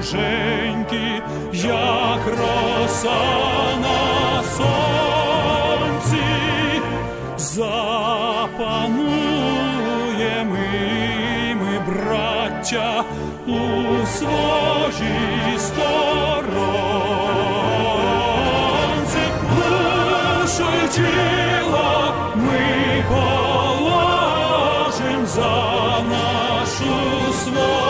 вороженьки, як роса на сонці, запануємо і ми, браття, у своїй сторонці, тіло ми положим за нашу свободу